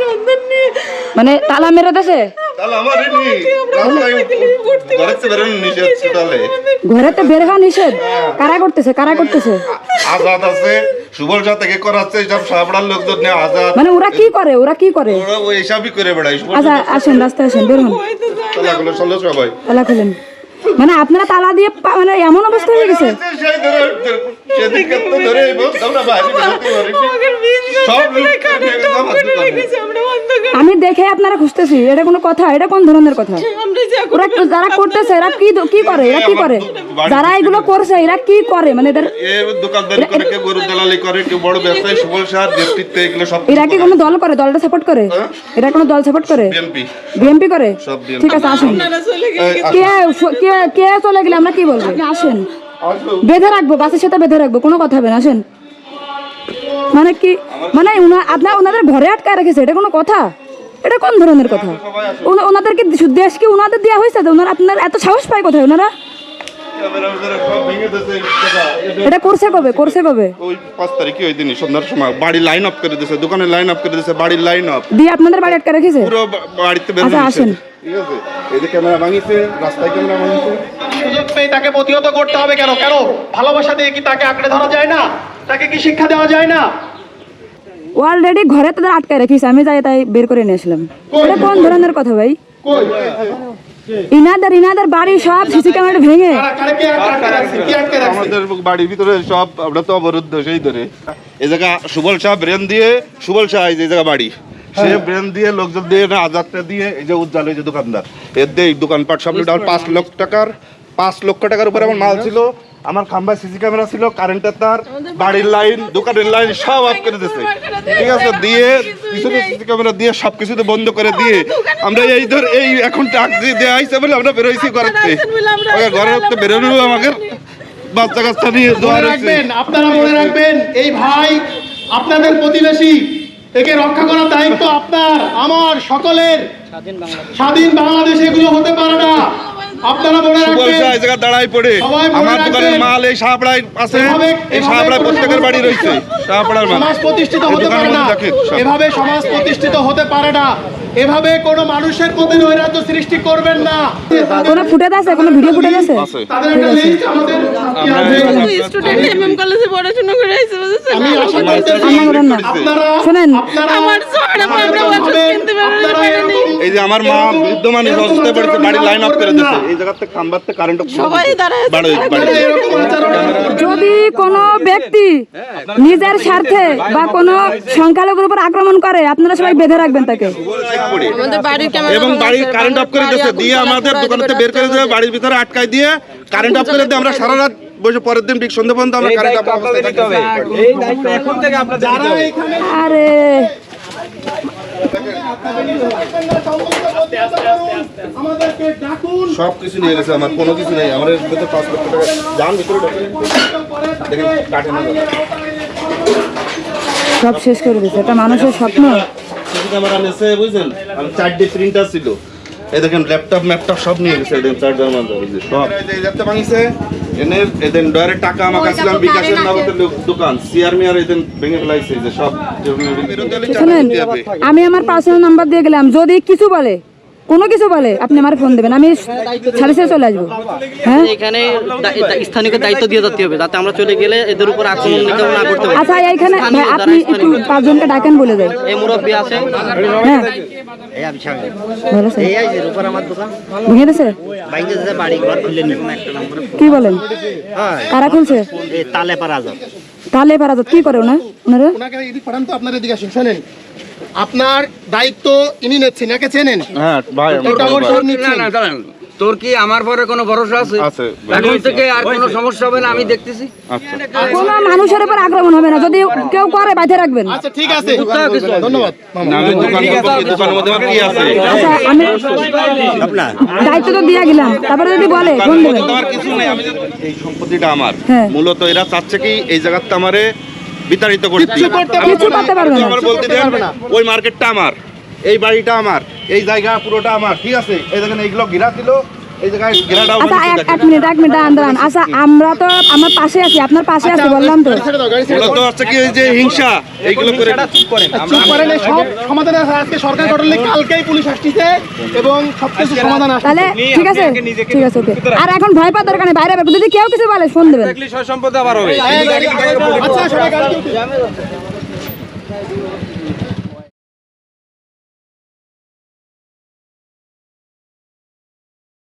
সন্তান নিয়ে মানে তালা মেরে আমার ঘরেতে বের হওয়া নিষেধ। কারা করতেছে? কারা করতেছে? আজাদ আছে। সুবল থেকে করাচ্ছে। সব সাবড়ার লোকজন নিয়ে আজাদ। মানে ওরা কি করে? ওরা কি করে? ওরা ওই হিসাবই করে বেড়ায়। আচ্ছা আসেন রাস্তায় আসেন বের হন তালাগুলো চলো সবাই। তালা খুলেন। মানে আপনারা তালা দিয়ে মানে এমন অবস্থা হয়ে গেছে। সব আমি দেখে আপনারা খুঁজতেছি এটা কোনো কথা এটা কোন ধরনের কথা? ওরা যারা করতেছে এরা কি কি করে? এরা কি করে? যারা এগুলো করছে এরা কি করে? মানে এদের দোকানদারি করে কেউ গরু দালালি করে কেউ বড় ব্যবসায়ী সুবল সার নেতৃত্বে এগুলো সব এরা কি কোনো দল করে? দলটা সাপোর্ট করে? এরা কোনো দল সাপোর্ট করে? বিএনপি। বিএমপি করে? সব ঠিক আছে আসুন। আপনারা চলে গেলে কে কে কে চলে গেলে আমরা কি বলব? আসেন। বেঁধে রাখব বাসের সাথে বেঁধে রাখব কোনো কথা হবে না আসেন। মানে কি মানে আপনার ওনাদের ঘরে আটকায় রেখেছে এটা কোনো কথা? এটা কোন ধরনের কথা? ওনা- ওনাদেরকে দেশ কি ওনাদের দেওয়া হয়েছে? তো ওনারা আপনার এত সাহস পায় কোথায় ওনারা। এটা করছে কবে? করছে কবে? ওই পাঁচ তারিখে ওই দিনই সন্ধ্যার সময়। বাড়ি লাইন অফ করে দিয়েছে দোকানের লাইন অফ করে দিয়েছে বাড়ির লাইন অফ দিয়ে আপনাদের বাড়ি আটকা রেখেছে? পুরো বাড়িতে বের আচ্ছা, আসেন। ঠিক আছে? এই ক্যামেরা ভাঙিছে রাস্তায় ক্যামেরা ভাঙিছে। সুযোগ পেয়ে তাকে প্রতিহত করতে হবে কেন? কেন? ভালোবাসা দিয়ে কি তাকে আঁকড়ে ধরা যায় না? তাকে কি শিক্ষা দেওয়া যায় না? অলরেডি ঘরে তাদের আটকায় রেখেছে আমি যাই তাই বের করে নিয়ে আসলাম। এটা কোন ধরনের কথা ভাই? ইনাদের ইনাদের বাড়ি সব সিসি ক্যামেরা ভেঙে। আটকে আটকে? আমাদের বাড়ির ভিতরে সব আমরা তো অবরুদ্ধ সেই ধরে। এই জায়গা সুবল শাহ ব্রেন দিয়ে সুবল শাহ এই যে জায়গা বাড়ি। সে ব্রেন দিয়ে লোকজন দিয়ে না আজাদটা দিয়ে এই যে উজ্জ্বল এই যে দোকানদার। এর দিয়ে দোকানপাট সব লুট পাঁচ লক্ষ টাকার পাঁচ লক্ষ টাকার উপরে আমার মাল ছিল আমার খাম্বায় সিসি ক্যামেরা ছিল কারেন্টের তার বাড়ির লাইন দোকানের লাইন সব অফ করে দিয়েছে। ঠিক আছে দিয়ে পিছনে সিসি ক্যামেরা দিয়ে সব কিছুতে বন্ধ করে দিয়ে আমরা এই ধর এই এখন টাক দিয়ে দেওয়া হয়েছে বলে আমরা বেরোইছি ঘরের থেকে ওকে ঘরের থেকে বেরোনো আমাকে। বাচ্চা কাচ্চা নিয়ে দোয়া রাখবেন আপনারা মনে রাখবেন এই ভাই আপনাদের প্রতিবেশী একে রক্ষা করার দায়িত্ব আপনার আমার সকলের। স্বাধীন বাংলাদেশ এগুলো হতে পারে না। মনে এই জায়গায় দাঁড়াই পড়ে। আমার দোকানের মাল এই শাহপাড়ায় আছে এই শাহপাড়ায় প্রত্যেকের বাড়ি রয়েছে শাহপাড়ার মাল। সমাজ প্রতিষ্ঠিত হতে পারে না। মধ্যে দেখেন সব। এভাবে সমাজ প্রতিষ্ঠিত হতে পারে না। এভাবে কোনো মানুষের প্রতি নৈরাজ্য সৃষ্টি করবেন না। কোনো ফুটেজ আছে? কোনো ভিডিও ফুটেজ আছে? আছে। তাদের একটা লিস্ট আমাদের স্টুডেন্ট এমএম কলেজে পড়াশোনা করে আইছে বুঝছেন আমি আশা করতেছি সাথে করেন না। আপনারা শোনেন। আমার ছয়টা আমরা ওয়াচ কিনতে পারি না, আপনারা পারি এরকম নাই। এই যে আমার মা বৃদ্ধ মানুষ অসুস্থ পড়েছে বাড়ি লাইন অফ করে দিচ্ছে এই জায়গাতে খাম্বাতে কারেন্ট সবাই দাঁড়ায় যদি কোনো ব্যক্তি নিজের স্বার্থে বা কোনো সংখ্যালঘুর উপর আক্রমণ করে আপনারা সবাই বেঁধে রাখবেন তাকে। আমাদের বাড়ির ক্যামেরা এবং বাড়ির কারেন্ট অফ করে দিয়েছে দিয়ে আমাদের দোকানেতে বের করে দিয়ে বাড়ির ভিতরে আটকায় দিয়ে কারেন্ট অফ করে দিয়ে আমরা সারা রাত বসে পরের দিন ঠিক সন্ধ্যা পর্যন্ত আমরা কারেন্ট অফ আরে সব কিছু নিয়ে গেছে আমার কোনো কিছু নেই। আমার ভিতরে পাঁচ লক্ষ টাকা যান ভিতরে দেখেন কাটে না সব শেষ করে দিচ্ছে এটা মানুষের স্বপ্ন। সিসি ক্যামেরা নেছে বুঝছেন? আমি চারটে প্রিন্টার ছিল। এই দেখেন ল্যাপটপ ম্যাপটপ সব নিয়ে গেছে এদের চার্জার এই সব। ল্যাপটপ ভাঙিছে। এনে এদিন ডয়ারে টাকা আমার কাছে বিকাশের নগদের দোকান। সিআর মিয়ার এদের ভেঙে ফেলাইছে যে সব আমি আমার পার্সোনাল নাম্বার দিয়ে গেলাম। যদি কিছু বলে কোনো কিছু বলে আপনি আমার ফোন দেবেন আমি সাথে চলে আসব। হ্যাঁ? এখানে দা- দায়িত্ব দিয়ে যেতে হবে যাতে আমরা চলে গেলে এদের উপর আক্রমণ না করতে পারি। আচ্ছা এইখানে ভাই, আপনি একটু পাঁচজনকে ডাকেন বলে দেয় এই মুরব্বী আছে। হ্যাঁ। কি বলেন? হ্যাঁ। কারা খুলছে? তালে পারাজত কি করে ওনা ওনারা? আপনার দায়িত্ব ইনি নিচ্ছেন একে চেনেন। হ্যাঁ ভাই তোর কি আমার পরে কোনো ভরসা আছে? আছে এখন থেকে আর কোনো সমস্যা হবে না আমি দেখতেছি। আচ্ছা। কোনো মানুষের উপর আক্রমণ হবে না যদি কেউ করে বাইরে রাখবেন। আচ্ছা ঠিক আছে। ধন্যবাদ। আমি কি আছে? আচ্ছা আমি দায়িত্ব তো দিয়ে গেলাম তারপরে যদি বলে ফোন দেবেন। আমার কিছু নেই আমি এই সম্পত্তিটা আমার। হ্যাঁ। মূলত এরা চাচ্ছে কি এই জায়গাতে আমারে বিতাড়িত করে কিচ্ছু কিছু করতে পারবে না। আমার বলতে দেন ওই মার্কেটটা আমার এই বাড়িটা আমার এই জায়গা পুরোটা আমার ঠিক আছে? এই দেখেন এইগুলো ঘিরা ছিল আচ্ছা এক এক মিনিট এক মিনিট দাঁড়ান দাঁড়ান। আচ্ছা আমরা তো আমার পাশে আছি আপনার পাশে আছি বললাম তো। ছেড়ে দাও, গাড়ি ছেড়ে ওরা দাও। তো হচ্ছে কি যে হিংসা এইগুলো করে চুপ করেন এই সব সমাধান আছে আজকে সরকার গঠনের কালকেই পুলিশ আসছে এবং সবকিছু সমাধান আসছে তাহলে ঠিক আছে ঠিক আছে ওকে। আর এখন ভয় পাওয়ার দরকার নেই বাইরে যদি কেউ কিছু বলে ফোন দেবেন। আচ্ছা সবাই